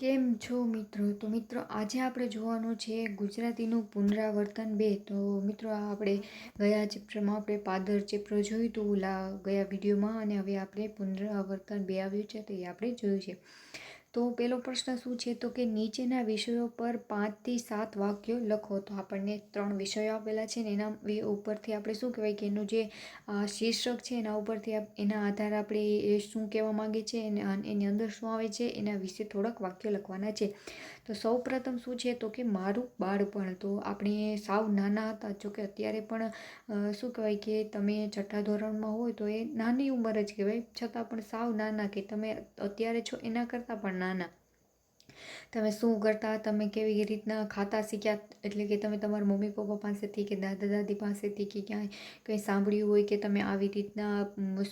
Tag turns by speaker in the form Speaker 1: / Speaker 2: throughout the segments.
Speaker 1: કેમ છો મિત્રો? તો મિત્રો, આજે આપણે જોવાનું છે ગુજરાતીનું પુનરાવર્તન બે. તો મિત્રો આપણે ગયા ચેપ્ટરમાં આપણે પાદર ચેપ્ટર જોયું હતું લા ગયા વિડીયોમાં, અને હવે આપણે પુનરાવર્તન બે આવ્યું છે, તો એ આપણે જોયું છે. તો પેલો પ્રશ્ન શું છે? તો કે નીચેના વિષયો પર પાંચથી સાત વાક્યો લખો. તો આપણને ત્રણ વિષયો આપેલા છે ને એના ઉપરથી આપણે શું કહેવાય કે એનું જે શીર્ષક છે એના ઉપરથી એના આધારે આપણે એ શું કહેવા માગે છે અને એની અંદર શું આવે છે? એના વિશે થોડાક વાક્યો લખવાના છે. તો સૌ પ્રથમ શું છે? તો કે મારું બાળપણ. તો આપણે સાવ નાના હતા. જો કે અત્યારે પણ શું કહેવાય કે તમે છઠ્ઠા ધોરણમાં હોય તો એ નાની ઉંમર જ કહેવાય. છતાં પણ સાવ નાના કે તમે અત્યારે છો એના કરતાં પણ નાના. તમે શું કરતા? તમે કેવી રીતના ખાતા શીખ્યા? એટલે કે તમે તમારા મમ્મી પપ્પા પાસેથી કે દાદા દાદી પાસેથી કે ક્યાંય કંઈ સાંભળ્યું હોય કે તમે આવી રીતના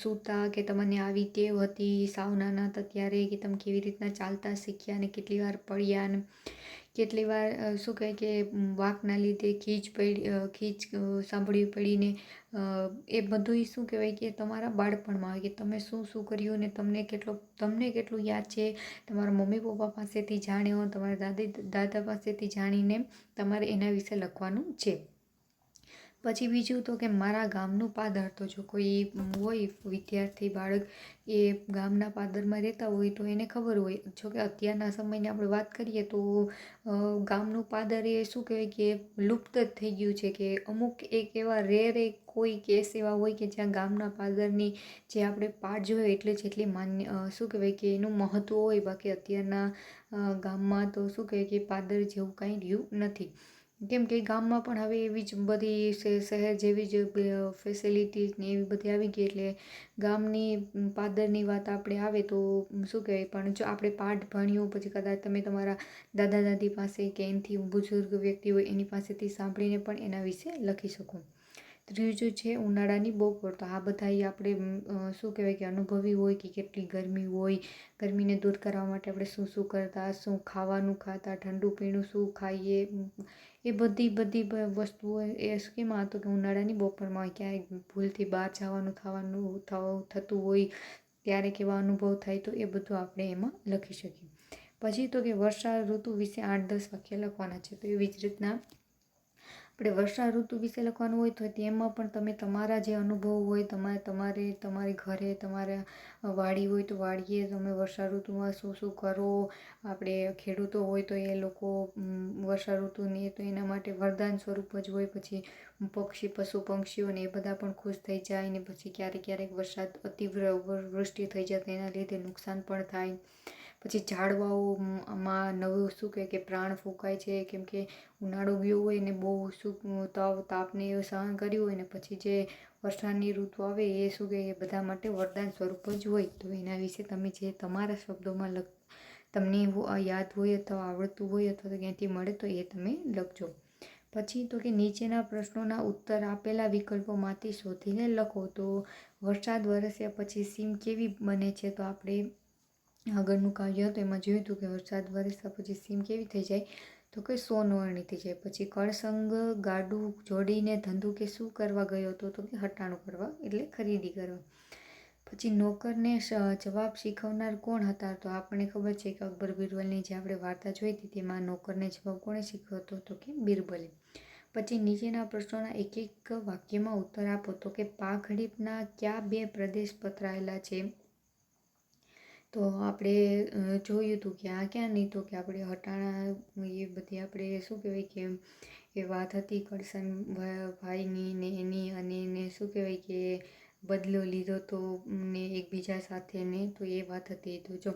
Speaker 1: સૂતા કે તમને આવી ટેવ હતી સાવ નાના હતા ત્યારે કે તમે કેવી રીતના ચાલતા શીખ્યા ને કેટલી વાર પડ્યા ને કેટલી વાર શું કહે કે વાકના લીધે ખીચ પડી ખીચ સાંભળવી પડીને એ બધું શું કહેવાય કે, તમારા બાળપણમાં હોય કે તમે શું શું કર્યું ને તમને કેટલો, તમને કેટલું યાદ છે? તમારા મમ્મી પપ્પા પાસેથી જાણ્યો, તમારા દાદી, દાદા પાસેથી જાણીને તમારે એના વિશે લખવાનું છે. પછી બીજું તો કે મારા ગામનું પાદર તો જો કોઈ હોય વિદ્યાર્થી, બાળક એ ગામના પાદરમાં રહેતા હોય તો એને ખબર હોય. જો કે અત્યારના સમયની આપણે વાત કરીએ તો ગામનું પાદર એ શું કહેવાય કે લુપ્ત જ થઈ ગયું છે કે અમુક એક એવા રેર એક કોઈ કેસ એવા હોય કે જ્યાં ગામના પાદરની જે આપણે પાઠ જોઈએ એટલે જેટલી માન્ય શું કહેવાય કે એનું મહત્ત્વ હોય બાકી અત્યારના ગામમાં તો શું કહેવાય કે પાદર જેવું કાંઈ રહ્યું નથી. કેમ કે ગામમાં પણ હવે એવી જ બધી શહેર જેવી જ ફેસિલિટીઝ ને એવી બધી આવી ગઈ એટલે ગામની પાદરની વાત આપણે આવે તો શું કહેવાય? પણ જો આપણે પાઠ ભણ્યું, પછી કદાચ તમે તમારા દાદા દાદી પાસે કે એનાથી બુઝુર્ગ વ્યક્તિ હોય એની પાસેથી સાંભળીને પણ એના વિશે લખી શકો. ત્રીજું છે ઉનાળાની બપોર તો આ બધા આપણે શું કહેવાય કે અનુભવી હોય કે કેટલી ગરમી હોય, ગરમીને દૂર કરવા માટે આપણે શું શું કરતા, શું ખાવાનું ખાતા, ઠંડુ પીણું શું ખાઈએ એ બધી બધી વસ્તુઓ એ કેમાં હતું કે ઉનાળાની બપોરમાં ક્યાંય ભૂલથી બહાર જવાનું થવાનું થતું હોય ત્યારે કેવા અનુભવ થાય તો એ બધું આપણે એમાં લખી શકીએ. પછી તો કે વર્ષા ઋતુ વિશે આઠ, દસ વાક્ય લખવાના છે તો એવી જ રીતના આપણે વર્ષા ઋતુ વિશે લખવાનું હોય તો તેમાં પણ તમે તમારા જે અનુભવ હોય, તમારે તમારે તમારી ઘરે તમારા વાડી હોય તો વાડીએ તમે વર્ષા ઋતુમાં શું શું કરો? આપણે ખેડૂતો હોય તો એ લોકો વર્ષા ઋતુને તો એના માટે વરદાન સ્વરૂપ જ હોય, પછી પક્ષી, પશુ પંક્ષીઓને એ બધા પણ ખુશ થઈ જાય ને પછી ક્યારેક ક્યારેક વરસાદ અતિવ્ર વૃષ્ટિ થઈ જાય તેના લીધે નુકસાન પણ થાય. પછી ઝાડવાઓમાં નવું શું કહે કે પ્રાણ ફૂંકાય છે, કેમ કે ઉનાળો ગયો હોય ને બહુ શું તાવ, તાપને એવું સહન કર્યું હોય ને પછી જે વરસાદની ઋતુ આવે એ શું કહે એ બધા માટે વરદાન સ્વરૂપ જ હોય. તો એના વિશે તમે જે તમારા શબ્દોમાં લખ, તમને યાદ હોય અથવા આવડતું હોય અથવા તો ક્યાંથી મળે તો એ તમે લખજો. પછી તો કે નીચેના પ્રશ્નોના ઉત્તર આપેલા વિકલ્પોમાંથી શોધીને લખો. તો વરસાદ વરસ્યા પછી સીમ કેવી બને છે તો આપણે આગળનું કાર્ય હતું, એમાં જોયું હતું કે વરસાદ વરસતા પછી સીમ કેવી થઈ જાય, તો કે સોનવર્ણી થઈ જાય. પછી કળસંગ ગાડું જોડીને ધંધુ કે શું કરવા ગયો હતો, તો કે હટાણું કરવા, એટલે ખરીદી કરવા. પછી નોકરને જવાબ શીખવનાર કોણ હતા, તો આપણને ખબર છે કે અકબર બિરબલની જે આપણે વાર્તા જોઈ હતી, તેમાં નોકરને જવાબ કોણે શીખવતો હતો કે બિરબલે. પછી નીચેના પ્રશ્નોના એક એક વાક્યમાં ઉત્તર આપો, તો કે પાઘડીપના કયા બે પ્રદેશ પથરાયેલા છે? તો આપણે જોયું હતું કે આ ક્યાં નહીં તો કે આપણે હટાણા, એ બધી આપણે શું કહેવાય કે એ વાત હતી કરશન ભાઈની ને એની અને એને શું કહેવાય કે બદલો લીધો તો ને એકબીજા સાથે ને તો એ વાત હતી. તો જો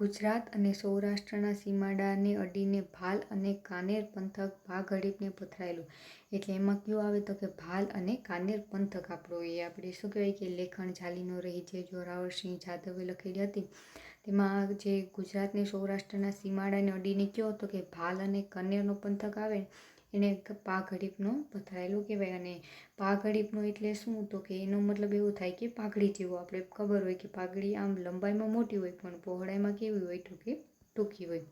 Speaker 1: ગુજરાત અને સૌરાષ્ટ્રના સીમાડાને અડીને ભાલ અને કાનેર પંથક ભાગ હડીપને પથરાયેલું. એટલે એમાં કયું આવે તો કે ભાલ અને કાનેર પંથક આપણો એ આપણે શું કહેવાય કે લેખણ ઝાલીનો રહી જે જોરાવરસિંહ જાદવે લખેલી હતી. તેમાં જે ગુજરાતને સૌરાષ્ટ્રના સીમાડાને અડીને કયો હતો કે ભાલ અને કનેરનો પંથક આવે એને પાઘડીપનો પથરાયેલો કહેવાય અને પાઘડીપનો એટલે શું? તો કે એનો મતલબ એવો થાય કે પાઘડી જેવો. આપણે ખબર હોય કે પાઘડી આમ લંબાઈમાં મોટી હોય પણ પહોળાઈમાં કેવી હોય? તો કે ટૂંકી હોય.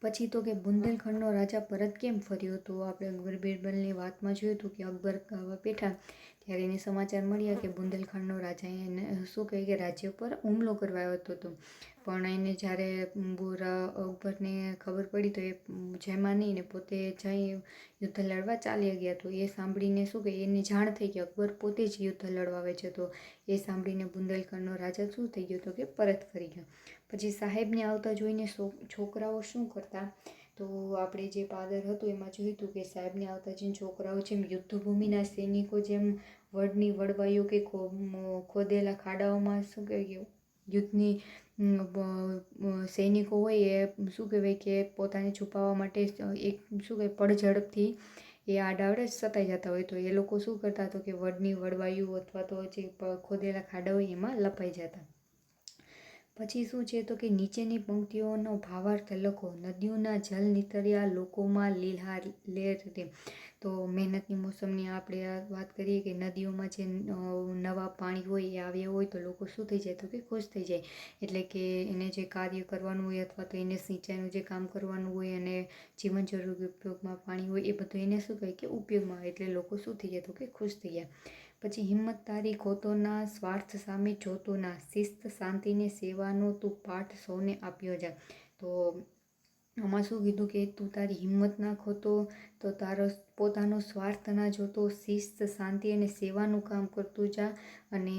Speaker 1: પછી તો કે બુંદેલખંડનો રાજા પરત કેમ ફર્યો? તો આપણે અકબર બિરબલની વાતમાં જોયું હતું કે અકબર બેઠા ત્યારે એને સમાચાર મળ્યા કે બુંદેલખંડનો રાજા એને શું કહે કે રાજ્ય પર હુમલો કરવા આવ્યો હતો પણ એને જ્યારે બોરા અકબરને ખબર પડી તો એ જેમાં નહીં ને પોતે જઈ યુદ્ધ લડવા ચાલી ગયા તો એ સાંભળીને શું કે એને જાણ થઈ કે અકબર પોતે જ યુદ્ધ લડવા આવે છે તો એ સાંભળીને બુંદેલખંડનો રાજા શું થઈ ગયો તો કે પરત ફરી ગયો. પછી સાહેબને આવતા જોઈને છોકરાઓ શું કરતા? તો આપણે જે પાદર હતું એમાં જોયું હતું કે સાહેબને આવતા જેમ છોકરાઓ જેમ યુદ્ધભૂમિના સૈનિકો જેમ વડની વડવાઈઓ કે ખોદેલા ખાડાઓમાં શું કહેવાય યુદ્ધની સૈનિકો હોય એ શું કહેવાય કે પોતાને છુપાવવા માટે એક શું કહેવાય, પડઝડપથી એ આડાવડે સતાઈ જતા હોય. તો એ લોકો શું કરતા તો કે વડની વડવાયુ અથવા તો જે ખોદેલા ખાડા હોય એમાં લપાઈ જતા. પછી શું છે તો કે નીચેની પંક્તિઓનો ભાવાર્થ લખો. નદીઓના જલ નીતર્યા લોકોમાં લીલહાર લેર હતી તો મહેનતની મોસમની આપણે વાત કરીએ કે નદીઓમાં જે નવા પાણી હોય, એ આવ્યા હોય તો લોકો શું થઈ જાય તો કે ખુશ થઈ જાય. એટલે કે એને જે કાર્ય કરવાનું હોય અથવા તો એને સિંચાઈનું જે કામ કરવાનું હોય અને જીવન જરૂરી ઉપયોગમાં પાણી હોય એ બધું એને શું કહે કે ઉપયોગમાં એટલે લોકો શું થઈ જાય તો કે ખુશ થઈ જાય. પછી હિંમત તારી ખોતો ના સ્વાર્થ સામે જોતો ના શિસ્ત શાંતિને સેવાનો તું પાઠ સૌને આપ્યો જા તો આમાં શું કીધું કે તું તારી હિંમત ના ખોતો, તો તારો પોતાનો સ્વાર્થ ના જોતો, શિસ્ત શાંતિ અને સેવાનું કામ કરતું જા અને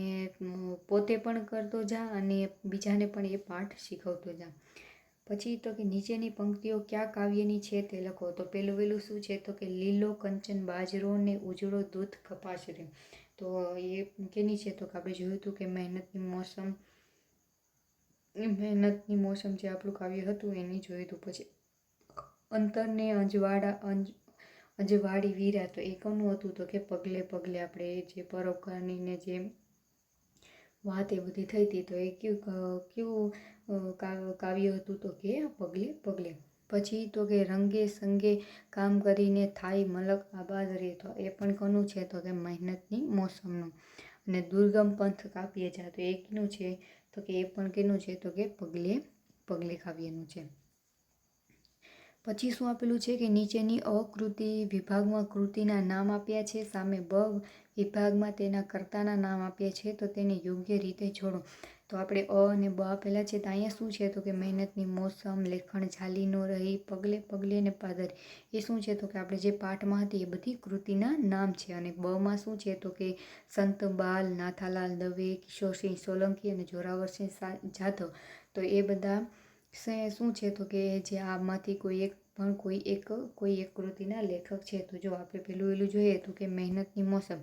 Speaker 1: પોતે પણ કરતો જા અને બીજાને પણ એ પાઠ શીખવતો જા. પછી તો કે નીચેની પંક્તિઓ ક્યાં કાવ્યની છે તે લખો. તો પેલું વહેલું શું છે? તો કે લીલો કંચન બાજરો ને ઉજળો દૂધ કપાસ રે તો એ કેની છે? તો કે આપણે જોયું હતું કે મહેનતની મોસમ મહેનતની મોસમ જે આપણું કાવ્ય હતું એની જોયું હતું. પછી અંતરને અંજવાડા અંજ અંજવાડી વીરા તો એ કોનું હતું? તો કે પગલે પગલે આપણે જે પરોપકારની જે વાત એ બધી થઈ હતી તો એ કેવું કયું કાવ્ય હતું? તો કે પગલે પગલે. પછી તો કે રંગે સંગે કામ કરીને થાય મલક આબાદ રહેતો. એ પણ કોનું છે તો કે મહેનતની મોસમનું. અને દુર્ગમ પંથ કાપીએ જા તો એ કીનું છે? તો કે એ પણ કેનું છે? તો કે પગલે પગલે કાવ્યનું છે. પછી શું આપેલું છે કે નીચેની અકૃતિ વિભાગમાં કૃતિના નામ આપ્યા છે. સામે બ વિભાગમાં તેના કર્તાના નામ આપ્યા છે. તો તેને યોગ્ય રીતે જોડો તો આપણે અ અને બ આપેલા છે, તો અહીંયા શું છે તો કે મહેનતની મોસમ, લેખણ ઝાલી ન રહી, પગલે પગલે અને પાદર. એ શું છે તો કે આપણે જે પાઠમાં હતી એ બધી કૃતિના નામ છે. અને બમાં શું છે તો કે સંત બાલ, નાથાલાલ દવે, કિશોરસિંહ સોલંકી અને જોરાવરસિંહ જાધવ. તો એ બધા શું છે તો કે જે આમાંથી કોઈ એક, પણ કોઈ એક કોઈ એક કૃતિના લેખક છે. તો જો આપણે પેલું એલું જોઈએ તો કે મહેનતની મોસમ.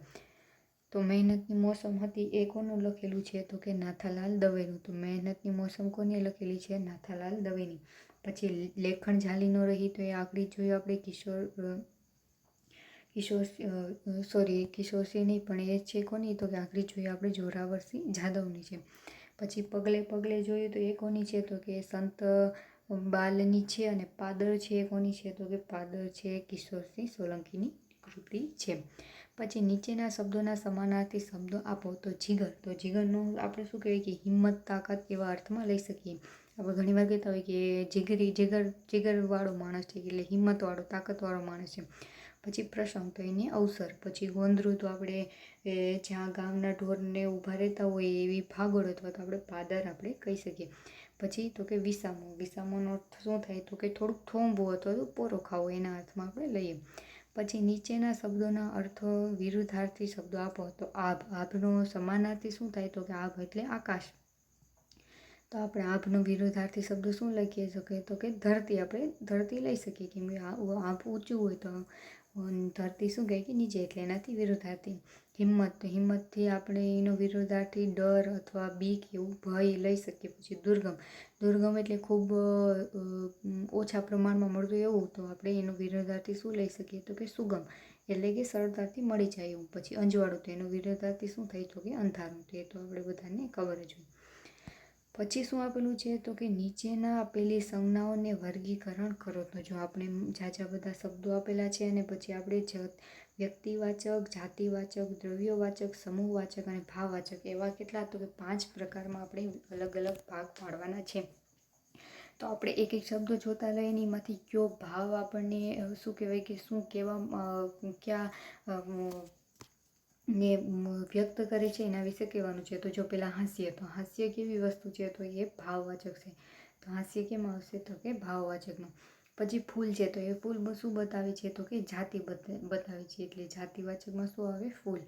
Speaker 1: તો મહેનતની મોસમ હતી એ કોનું લખેલું છે? તો કે નાથાલાલ દવેનું. તો મહેનતની મોસમ કોને લખેલી છે? નાથાલાલ દવેની. પછી લેખન ઝાલી ન રહી તો એ આગળ જોયું આપણે કિશોર કિશોર, સોરી કિશોરસિંહ નહીં પણ એ છે કોની? તો કે આગળ જોઈએ આપણે જોરાવરસિંહ જાદવની છે. પછી પગલે પગલે જોયું તો એ કોની છે? તો કે સંત બાલની છે અને પાદર છે એ કોની છે? તો કે પાદર છે કિશોરસિંહ સોલંકીની કૃતિ છે. પછી નીચેના શબ્દોના સમાનાર્થી શબ્દો આપો. તો જીગર. તો જીગરનો આપણે શું કહેવાય કે હિંમત, તાકાત એવા અર્થમાં લઈ શકીએ. આપણે ઘણીવાર કહેતા હોય કે જીગરી, જીગર, જીગરવાળો માણસ છે એટલે હિંમતવાળો, તાકાતવાળો માણસ છે. પછી પ્રસંગ, તો એને અવસર. પછી ગોંદરું તો આપણે જ્યાં ગામના ઢોરને ઊભા રહેતા હોય એવી ભાગોળ અથવા તો આપણે પાદર આપણે કહી શકીએ. પછી તો કે વિસામો. વિસામોનો અર્થ શું થાય? તો કે થોડુંક થોંભવું અથવા તો પોરો ખાવો એના અર્થમાં આપણે લઈએ. પછી નીચેના શબ્દોના અર્થ વિરુદ્ધાર્થી શબ્દો આપો. તો આભ, આભનો સમાનાર્થી શું થાય? તો કે આભ એટલે આકાશ. તો આપણે આભનો વિરુદ્ધાર્થી શબ્દ શું લખીએ શકીએ? તો કે ધરતી. આપણે ધરતી લઈ શકીએ. કેમ કે આભ ઊંચું હોય તો ધરતી શું કહે? કે નીચે એટલે એનાથી વિરોધાર્થી. હિંમત હિંમતથી આપણે એનો વિરોધાર્થી ડર અથવા બીક એવું ભય લઈ શકીએ પછી દુર્ગમ. દુર્ગમ એટલે ખૂબ ઓછા પ્રમાણમાં મળતું એવું, તો આપણે એનો વિરોધાર્થી શું લઈ શકીએ? તો કે સુગમ. એટલે કે સરળતાથી મળી જાય એવું. પછી અંજવાળું, તો એનો વિરોધાર્થી શું થાય? તો કે અંધારું. તો એ તો આપણે બધાને ખબર જ હોય. પછી શું આપેલું છે? તો કે નીચેના આપેલી સંજ્ઞાઓને વર્ગીકરણ કરો. તો જો આપણે ઝાઝા બધા શબ્દો આપેલા છે અને પછી આપણે જ વ્યક્તિવાચક, જાતિવાચક, દ્રવ્યવાચક, સમૂહવાચક અને ભાવવાચક એવા કેટલા? તો કે પાંચ પ્રકારમાં આપણે અલગ અલગ ભાગ પાડવાના છે. તો આપણે એક એક શબ્દ જોતા લઈએ એમાંથી કયો ભાવ આપણને શું કહેવાય કે શું કહેવા ક્યાં ને વ્યક્ત કરે છે એના વિશે કહેવાનું છે. તો જો પહેલાં હાસ્ય, તો હાસ્ય કેવી વસ્તુ છે? તો એ ભાવવાચક છે. તો હાસ્ય કેમ આવશે? તો કે ભાવવાચકનું. પછી ફૂલ છે, તો એ ફૂલ શું બતાવે છે? તો કે જાતિ બતાવે છે. એટલે જાતિવાચકમાં શું આવે? ફૂલ.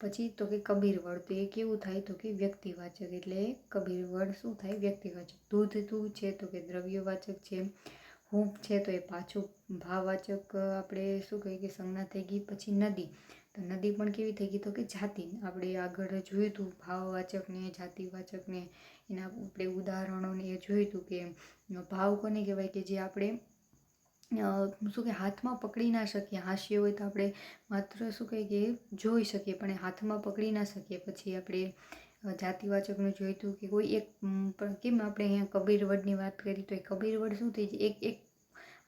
Speaker 1: પછી તો કે કબીરવડ, તો એ કેવું થાય? તો કે વ્યક્તિવાચક. એટલે કબીરવડ શું થાય? વ્યક્તિવાચક. દૂધ તું છે, તો કે દ્રવ્યવાચક છે. હૂંફ છે, તો એ પાછું ભાવવાચક, આપણે શું કહીએ કે સંજ્ઞા થઈ ગઈ. પછી નદી. તો નદી પણ કેવી થઈ ગઈ તો કે જાતિ આપણે આગળ જોયું હતું ભાવવાચકને જાતિવાચકને એના આપણે ઉદાહરણોને એ જોયું હતું કે, ભાવ કોને કહેવાય કે જે આપણે શું કે હાથમાં પકડી ના શકીએ. હાસ્ય હોય તો આપણે માત્ર શું કહે કે જોઈ શકીએ, પણ હાથમાં પકડી ના શકીએ. પછી આપણે જાતિવાચકનું જોઈતું કે કોઈ એક કેમ આપણે અહીંયા કબીરવડની વાત કરી તો એ કબીરવડ શું થઈ જાય એક એક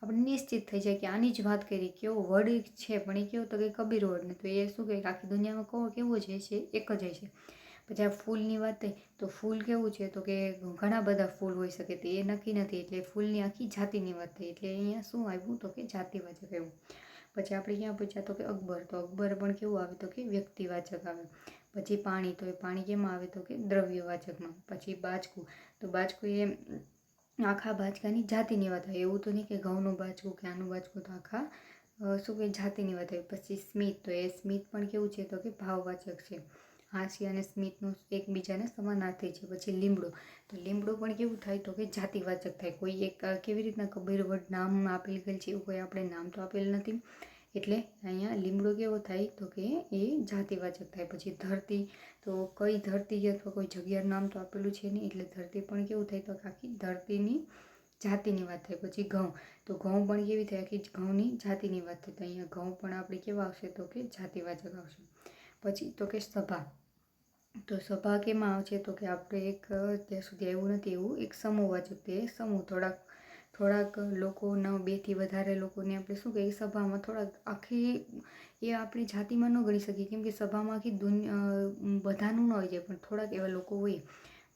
Speaker 1: આપણે નિશ્ચિત થઈ જાય કે આની જ વાત કરી, કેવો વર્ડ છે, પણ એ કેવો તો કે કબીર વર્ડ ને તો એ શું કહે? આખી દુનિયામાં કહો કેવો છે છે, એક જ છે. પછી આ ફૂલની વાત થઈ, તો ફૂલ કેવું છે? તો કે ઘણા બધા ફૂલ હોઈ શકે તે એ નક્કી નથી. એટલે ફૂલની આખી જાતિની વાત થઈ. એટલે અહીંયા શું આવ્યું? તો કે જાતિવાચક આવ્યું પછી આપણે ક્યાં પૂછ્યા? તો કે અકબર. તો અકબર પણ કેવું આવે? તો કે વ્યક્તિવાચક આવે. પછી પાણી. તો એ પાણી કેમાં આવે? તો કે દ્રવ્યવાચકમાં પછી બાજકું. તો બાજકું એ આખા બાચકાની જાતિની વાત હોય. એવું તો નહીં કે ઘઉંનું બાચકું કે આનું બાચકું તો આખા શું કે જાતિની વાત હોય. પછી સ્મિત તો એ સ્મિત પણ કેવું છે તો કે ભાવવાચક છે. હાંસી અને સ્મિતનું એકબીજાને સમાનાર્થી છે. પછી લીમડો. તો લીમડો પણ કેવું થાય તો કે જાતિવાચક થાય. કોઈ એક કેવી રીતના કબીર વર્ડ નામ આપેલ ગયેલ છે? એવું કોઈ આપણે નામ તો આપેલ નથી. એટલે અહીંયા લીમડો કેવો થાય તો કે એ જાતિવાચક થાય. પછી ધરતી, તો કઈ ધરતી અથવા કોઈ જગ્યાનું નામ તો આપેલું છે નહીં, એટલે ધરતી પણ કેવું થાય તો આખી ધરતીની જાતિની વાત થાય. પછી ઘઉં, તો ઘઉં પણ કેવી થાય? આખી ઘઉંની જાતિની વાત થાય. તો અહીંયા ઘઉં પણ આપણે કેવા આવશે? તો કે જાતિવાચક આવશે. પછી તો કે સભા, તો સભા કેમાં આવશે? તો કે આપણે એક ત્યાં સુધી આવ્યું નથી એવું, એક સમૂહવાચક તે સમૂહ, થોડાક થોડાક લોકોના બેથી વધારે લોકોને આપણે શું કહીએ સભામાં થોડાક આખી એ આપણી જાતિમાં ન ગણી શકીએ. કેમ કે સભામાં આખી દુનિયા બધાનું ન હોય જાય પણ થોડાક એવા લોકો હોય.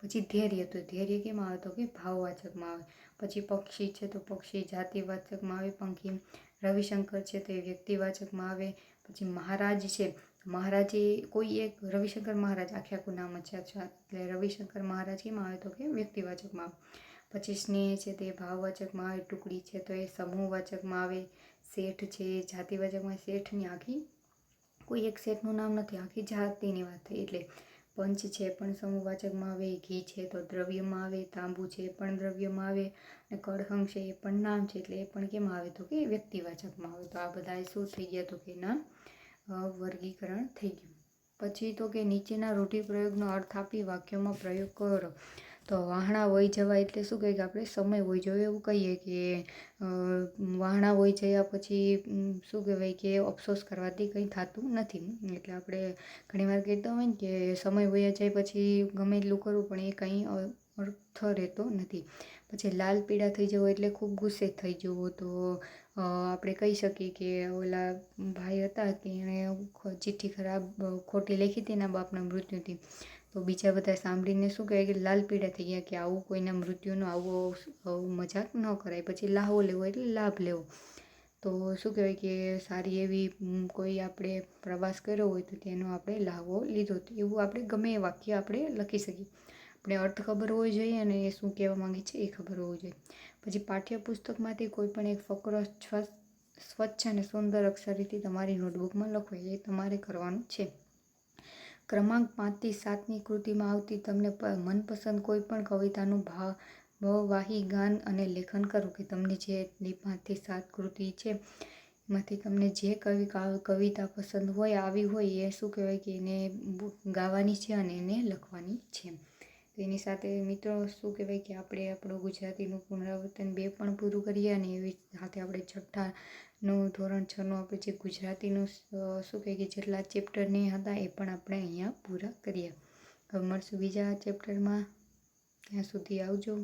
Speaker 1: પછી ધૈર્ય, તો ધૈર્ય કેમ આવે? તો કે ભાવવાચકમાં આવે. પછી પક્ષી છે, તો પક્ષી જાતિવાચકમાં આવે. પંખી રવિશંકર છે, તો એ વ્યક્તિવાચકમાં આવે. પછી મહારાજ છે, મહારાજ કોઈ એક, રવિશંકર મહારાજ, આખે આખું નામ છે. એટલે રવિશંકર મહારાજ કેમ આવે? તો કે વ્યક્તિવાચકમાં આવે. પછી સ્નેહ છે તે ભાવવાચકમાં આવે, ટુકડી છે તો એ સમૂહવાચકમાં આવે, શેઠ છે જાતિવાચકમાં શેઠની આખી, કોઈ એક શેઠનું નામ નથી, આખી જાતિની વાત થઈ. એટલે પંચ છે પણ સમૂહવાચકમાં આવે, ઘી છે તો દ્રવ્યમાં આવે, તાંબુ છે એ પણ દ્રવ્યમાં આવે, અને કડહંગ છે એ પણ નામ છે એટલે એ પણ કેમ આવે તો કે વ્યક્તિવાચકમાં આવે. તો આ બધા શું થઈ ગયા તો કે એના વર્ગીકરણ થઈ ગયું. પછી તો કે નીચેના રૂઢિપ્રયોગનો અર્થ આપી વાક્યોમાં પ્રયોગ કરો. તો વાહણા વહી જવા એટલે શું કહે કે આપણે સમય વહી જવો એવું કહીએ કે વાહણા વહી જયા પછી શું કહેવાય કે અફસોસ કરવાથી કંઈ થતું નથી. એટલે આપણે ઘણીવાર કહેતા હોય ને કે સમય વહી જાય પછી ગમે એટલું કરવું પણ એ કંઈ અર્થ રહેતો નથી. પછી લાલ પીળા થઈ જવો એટલે ખૂબ ગુસ્સે થઈ જવો તો આપણે કહી શકીએ કે ઓલા ભાઈ હતા કે એણે ચિઠ્ઠી ખરાબ ખોટી લખી હતી એના બાપના મૃત્યુથી. તો બીજા બધા સાંભળીને શું કહેવાય કે લાલ પીળા થઈ ગયા કે આવું કોઈના મૃત્યુનો આવો મજાક ન કરાય. પછી લાહવો લેવો એટલે લાભ લેવો. તો શું કહેવાય કે સારી એવી કોઈ આપણે પ્રવાસ કર્યો હોય તો તેનો આપણે લાહવો લીધો. એવું આપણે ગમે એ વાક્ય આપણે લખી શકીએ. આપણે અર્થ ખબર હોવી જોઈએ અને એ શું કહેવા માગે છે એ ખબર હોવું જોઈએ. પછી પાઠ્યપુસ્તકમાંથી કોઈ પણ એક ફકરો સ્વચ્છ અને સુંદર અક્ષરેથી તમારી નોટબુકમાં લખો એ તમારે કરવાનું છે. ક્રમાંક પાંચથી સાતની કૃતિમાં આવતી તમને મનપસંદ કોઈ પણ કવિતાનું ભાવ ભાવવાહી ગાન અને લેખન કરો કે તમને જે પાંચથી સાત કૃતિ છે, એમાંથી તમને જે કવિ કવિતા પસંદ હોય, આવી હોય એ શું કહેવાય કે એને ગાવાની છે અને એને લખવાની છે. એની સાથે મિત્રો શું કહેવાય કે આપણે આપણું ગુજરાતીનું પુનરાવર્તન બે પણ પૂરું કરીએ અને એવી સાથે આપણે છઠ્ઠા નું ધોરણ છનું આપણે જે ગુજરાતીનું શું કહે કે જેટલા ચેપ્ટરની હતા એ પણ આપણે અહીંયા પૂરા કરીએ. હવે મળશું બીજા ચેપ્ટરમાં ત્યાં સુધી આવજો.